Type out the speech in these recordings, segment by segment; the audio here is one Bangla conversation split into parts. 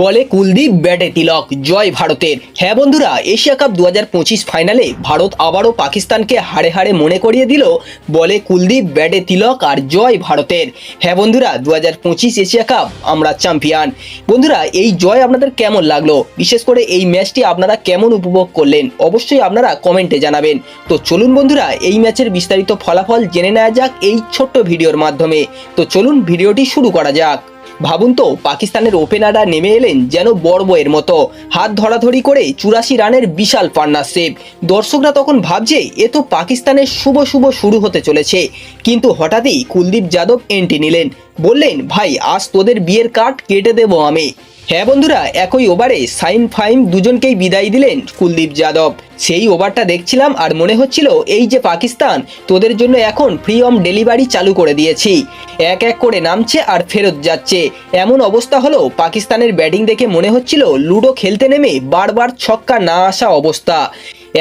বলে কুলদীপ ব্যাটে তিলক, জয় ভারতের। হ্যাঁ বন্ধুরা, এশিয়া কাপ দু হাজার পঁচিশ ফাইনালে ভারত আবারও পাকিস্তানকে হাড়ে হাড়ে মনে করিয়ে দিল, বলে কুলদীপ ব্যাটে তিলক আর জয় ভারতের। হ্যাঁ বন্ধুরা দু হাজার পঁচিশ এশিয়া কাপ, আমরা চ্যাম্পিয়ন। বন্ধুরা, এই জয় আপনাদের কেমন লাগল? বিশেষ করে এই ম্যাচটি আপনারা কেমন উপভোগ করলেন? অবশ্যই আপনারা কমেন্টে জানাবেন। তো চলুন বন্ধুরা, এই ম্যাচের বিস্তারিত ফলাফল জেনে নেওয়া যাক এই ছোট্ট ভিডিওর মাধ্যমে। তো চলুন ভিডিওটি শুরু করা যাক। ভাবুন তো, পাকিস্তানের ওপেনাররা নেমে এলেন যেন বড় বইয়ের মতো। হাত ধরাধরি করে চুরাশি রানের বিশাল পার্টনারশিপ দর্শকরা তখন ভাবছে, এ তো পাকিস্তানের শুভ শুভ শুরু হতে চলেছে। কিন্তু হঠাৎই কুলদীপ যাদব এন্ট্রি নিলেন। বললেন, ভাই, আজ তোদের বিয়ের কার্ড কেটে দেবো আমি। হ্যাঁ বন্ধুরা, একই ওভারে সাইন ফাইম দুজনকেই বিদায় দিলেন কুলদীপ যাদব। সেই ওভারটা দেখছিলাম আর মনে হচ্ছিল, এই যে পাকিস্তান, তোদের জন্য এখন ফ্রি অম ডেলিভারি চালু করে দিয়েছি। এক এক করে নামছে আর ফেরত যাচ্ছে। এমন অবস্থা হলো, পাকিস্তানের ব্যাটিং দেখে মনে হচ্ছিল লুডো খেলতে নেমে বারবার ছক্কা না আসা অবস্থা।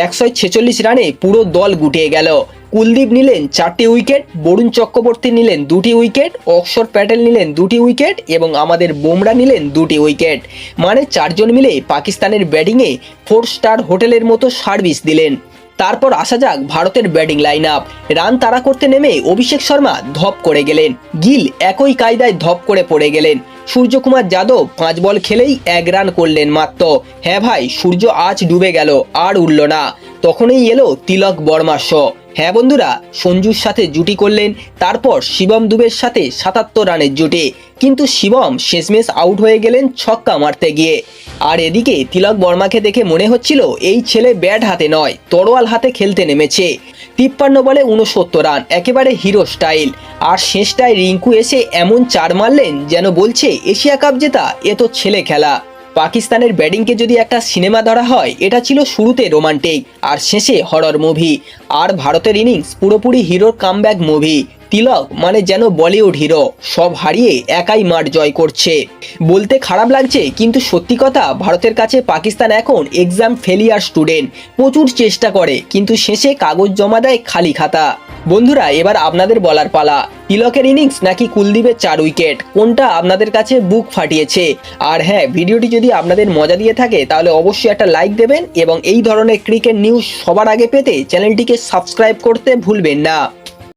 একশো ছেচল্লিশ রানে পুরো দল গুটিয়ে গেল। কুলদীপ নিলেন চারটি উইকেট, বরুণ চক্রবর্তী নিলেন দুটি উইকেট অক্ষর প্যাটেল নিলেন দুটি উইকেট এবং আমাদের বোমরা নিলেন দুটি উইকেট। মানে চারজন মিলে পাকিস্তানের ব্যাটিংয়ে ফোর স্টার হোটেলের মতো সার্ভিস দিলেন। তারপর আসা যাক ভারতের ব্যাটিং লাইন আপ রান তাড়া করতে নেমে অভিষেক শর্মা ধপ করে গেলেন। গিল একই কায়দায় ধপ করে পড়ে গেলেন। সূর্যকুমার যাদব পাঁচ বল খেলেই এক রান করলেন মাত্র। হ্যাঁ ভাই, সূর্য আজ ডুবে গেল, আর উঠল না। তখনই এলো তিলক বর্মার শো। হ্যাঁ বন্ধুরা, সঞ্জুর সাথে জুটি করলেন, তারপর শিবম দুবের সাথে সাতাত্তর রানের জুটি। কিন্তু শিবম শেষমেশ আউট হয়ে গেলেন ছক্কা মারতে গিয়ে। আর এদিকে তিলক বর্মাকে দেখে মনে হচ্ছিল, এই ছেলে ব্যাট হাতে নয়, তরোয়াল হাতে খেলতে নেমেছে। তিপ্পান্ন বলে উনসত্তর রান, একেবারে হিরো স্টাইল। আর শেষটায় রিঙ্কু এসে এমন চার মারলেন, যেন বলছে, এশিয়া কাপ জেতা, এ তো ছেলে খেলা। পাকিস্তানের ব্যাটিংকে যদি একটা সিনেমা ধরা হয়, এটা ছিল শুরুতে রোমান্টিক, আর শেষে হরর মুভি। আর ভারতের ইনিংস পুরোপুরি হিরোর কামব্যাক মুভি। তিলক মানে যেন বলিউড হিরো, সব হারিয়ে একাই মাঠ জয় করছে। বলতে খারাপ লাগছে, কিন্তু সত্যি কথা, ভারতের কাছে পাকিস্তান এখন এক্সাম ফেলিয়ার স্টুডেন্ট প্রচুর চেষ্টা করে, কিন্তু শেষে কাগজ জমা দেয় খালি খাতা। বন্ধুরা, এবার আপনাদের বলার পালা। তিলকের ইনিংস নাকি কুলদীপের চার উইকেট কোনটা আপনাদের কাছে বুক ফাটিয়েছে? আর হ্যাঁ ভিডিওটি যদি আপনাদের মজা দিয়ে থাকে, তাহলে অবশ্যই একটা লাইক দেবেন এবং এই ধরনের ক্রিকেট নিউজ সবার আগে পেতে চ্যানেলটিকে সাবস্ক্রাইব করতে ভুলবেন না।